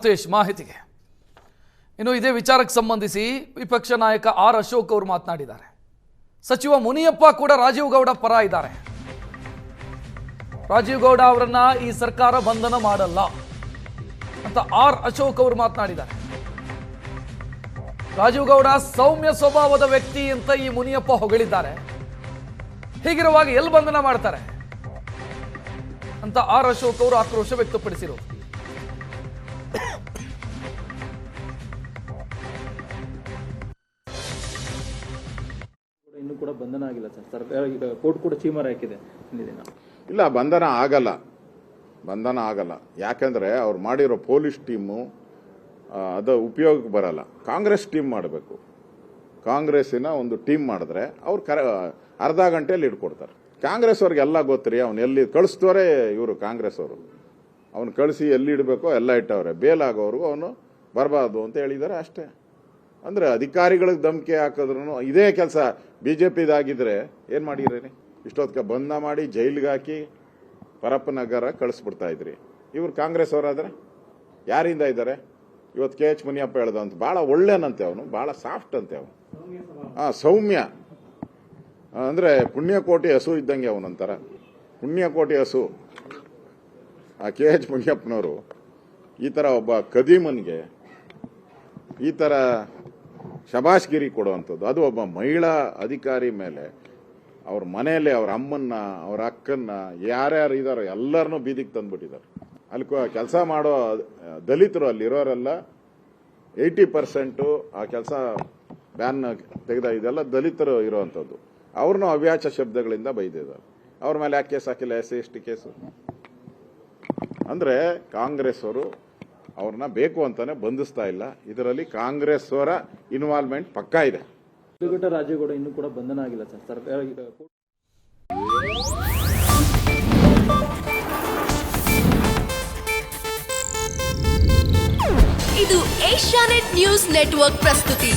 ಸತೀಶ್ ಮಾಹಿತಿಗೆ. ಇನ್ನು ಇದೇ ವಿಚಾರಕ್ಕೆ ಸಂಬಂಧಿಸಿ ವಿಪಕ್ಷ ನಾಯಕ ಆರ್ ಅಶೋಕ್ ಅವರು ಮಾತನಾಡಿದ್ದಾರೆ. ಸಚಿವ ಮುನಿಯಪ್ಪ ಕೂಡ ರಾಜೀವ್ ಗೌಡ ಪರ ಇದ್ದಾರೆ. ರಾಜೀವ್ ಗೌಡ ಅವರನ್ನ ಈ ಸರ್ಕಾರ ಬಂಧನ ಮಾಡಲ್ಲ ಅಂತ ಆರ್ ಅಶೋಕ್ ಅವರು ಮಾತನಾಡಿದ್ದಾರೆ. ರಾಜೀವ್ ಗೌಡ ಸೌಮ್ಯ ಸ್ವಭಾವದ ವ್ಯಕ್ತಿ ಅಂತ ಈ ಮುನಿಯಪ್ಪ ಹೊಗಳಿದ್ದಾರೆ. ಹೀಗಿರುವಾಗ ಎಲ್ಲಿ ಬಂಧನ ಮಾಡ್ತಾರೆ ಅಂತ ಆರ್ ಅಶೋಕ್ ಅವರು ಆಕ್ರೋಶ ವ್ಯಕ್ತಪಡಿಸಿರೋದು. ಕೂಡ ಇನ್ನೂ ಕೂಡ ಬಂಧನ ಆಗಿಲ್ಲ ಸರ್. ಸರ್ಕಾರ ಈಗ ಕೋರ್ಟ್ ಕೂಡ ಚೀಮರ ಹಾಕಿದೆ ಇಲ್ಲ, ಬಂಧನ ಆಗಲ್ಲ. ಬಂಧನ ಆಗಲ್ಲ. ಯಾಕೆಂದ್ರೆ ಅವ್ರು ಮಾಡಿರೋ ಪೊಲೀಸ್ ಟೀಮು ಅದು ಉಪಯೋಗಕ್ಕೆ ಬರಲ್ಲ. ಕಾಂಗ್ರೆಸ್ ಟೀಮ್ ಮಾಡಬೇಕು. ಕಾಂಗ್ರೆಸ್ಸಿನ ಒಂದು ಟೀಮ್ ಮಾಡಿದ್ರೆ ಅವ್ರು ಕರೆ, ಅರ್ಧ ಗಂಟೆಯಲ್ಲಿ ಇಟ್ಕೊಡ್ತಾರೆ ಕಾಂಗ್ರೆಸ್ ಅವ್ರಿಗೆಲ್ಲ ಗೊತ್ತ್ರಿ, ಅವ್ನು ಎಲ್ಲಿ ಕಳಿಸ್ತಾರೆ ಇವರು ಕಾಂಗ್ರೆಸ್ ಅವರು ಅವ್ನು ಕಳಿಸಿ ಎಲ್ಲಿ ಇಡಬೇಕೋ ಎಲ್ಲ ಇಟ್ಟವ್ರೆ. ಬೇಲಾಗೋವರೆಗೂ ಅವನು ಬರಬಾರ್ದು ಅಂತ ಹೇಳಿದ್ದಾರೆ ಅಷ್ಟೇ. ಅಂದ್ರೆ ಅಧಿಕಾರಿಗಳಿಗೆ ಧಮಕಿ ಹಾಕಿದ್ರು ಇದೇ ಕೆಲಸ. ಬಿ ಜೆ ಪಿದಾಗಿದ್ದರೆ ಏನು ಮಾಡಿದ್ರಿ? ಇಷ್ಟೊತ್ತಿಗೆ ಬಂಧ ಮಾಡಿ ಜೈಲಿಗೆ ಹಾಕಿ ಪರಪ್ಪನಗರ ಕಳಿಸ್ಬಿಡ್ತಾ ಇದ್ರಿ. ಇವ್ರು ಕಾಂಗ್ರೆಸ್ ಅವರಾದ್ರೆ? ಯಾರಿಂದ ಇದ್ದಾರೆ? ಇವತ್ತು ಕೆ ಎಚ್ ಮುನಿಯಪ್ಪ ಹೇಳ್ದಂತ ಭಾಳ ಒಳ್ಳೇನಂತೆ ಅವನು ಭಾಳ ಸಾಫ್ಟ್ ಅಂತೆ ಅವನು. ಹಾಂ, ಸೌಮ್ಯ. ಅಂದ್ರೆ ಪುಣ್ಯಕೋಟಿ ಹಸು ಇದ್ದಂಗೆ ಅವನಂತರ. ಪುಣ್ಯಕೋಟಿ ಹಸು. ಆ ಕೆ ಎಚ್ ಮುನಿಯಪ್ಪನವರು ಈ ತರ ಒಬ್ಬ ಕದೀಮನ್ಗೆ ಈ ತರ ಶಬಾಷ್ಗಿರಿ ಕೊಡುವಂಥದ್ದು. ಅದು ಒಬ್ಬ ಮಹಿಳಾ ಅಧಿಕಾರಿ ಮೇಲೆ ಅವ್ರ ಮನೆಯಲ್ಲಿ ಅವ್ರ ಅಮ್ಮನ್ನ, ಅವ್ರ ಅಕ್ಕನ್ನ ಯಾರ್ಯಾರು ಇದಾರೋ ಎಲ್ಲರನ್ನೂ ಬೀದಿಗೆ ತಂದ್ಬಿಟ್ಟಿದ್ದಾರೆ. ಅಲ್ಲಿ ಕೆಲಸ ಮಾಡೋ ದಲಿತರು ಅಲ್ಲಿರೋರೆಲ್ಲ ಏಯ್ಟಿ ಪರ್ಸೆಂಟು ಆ ಕೆಲಸ ಬ್ಯಾನ್ ತೆಗೆದ ಇದೆಲ್ಲ ದಲಿತರು ಇರುವಂಥದ್ದು. ಅವ್ರನ್ನೂ ಅವ್ಯಾಚ ಶಬ್ದಗಳಿಂದ ಬೈದಿದ್ದಾರೆ. ಅವ್ರ ಮೇಲೆ ಯಾಕೆ ಕೇಸ್ ಹಾಕಿಲ್ಲ? S C case. ಅಂದ್ರೆ ಕಾಂಗ್ರೆಸ್ ಅವರು ಅವ್ರನ್ನ ಬೇಕು ಅಂತಾನೆ ಬಂಧಿಸ್ತಾ ಇಲ್ಲ. ಇದರಲ್ಲಿ ಕಾಂಗ್ರೆಸ್ ಅವರ ಇನ್ವಾಲ್ವ್ಮೆಂಟ್ ಪಕ್ಕಾ ಇದೆ. ರಾಜೇಗೌಡ ಇನ್ನೂ ಕೂಡ ಬಂಧನ ಆಗಿಲ್ಲ ಸರ್. ಸರ್ಕಾರ ಇದು ಏಷ್ಯಾನೆಟ್ ನ್ಯೂಸ್ ನೆಟ್ವರ್ಕ್ ಪ್ರಸ್ತುತಿ.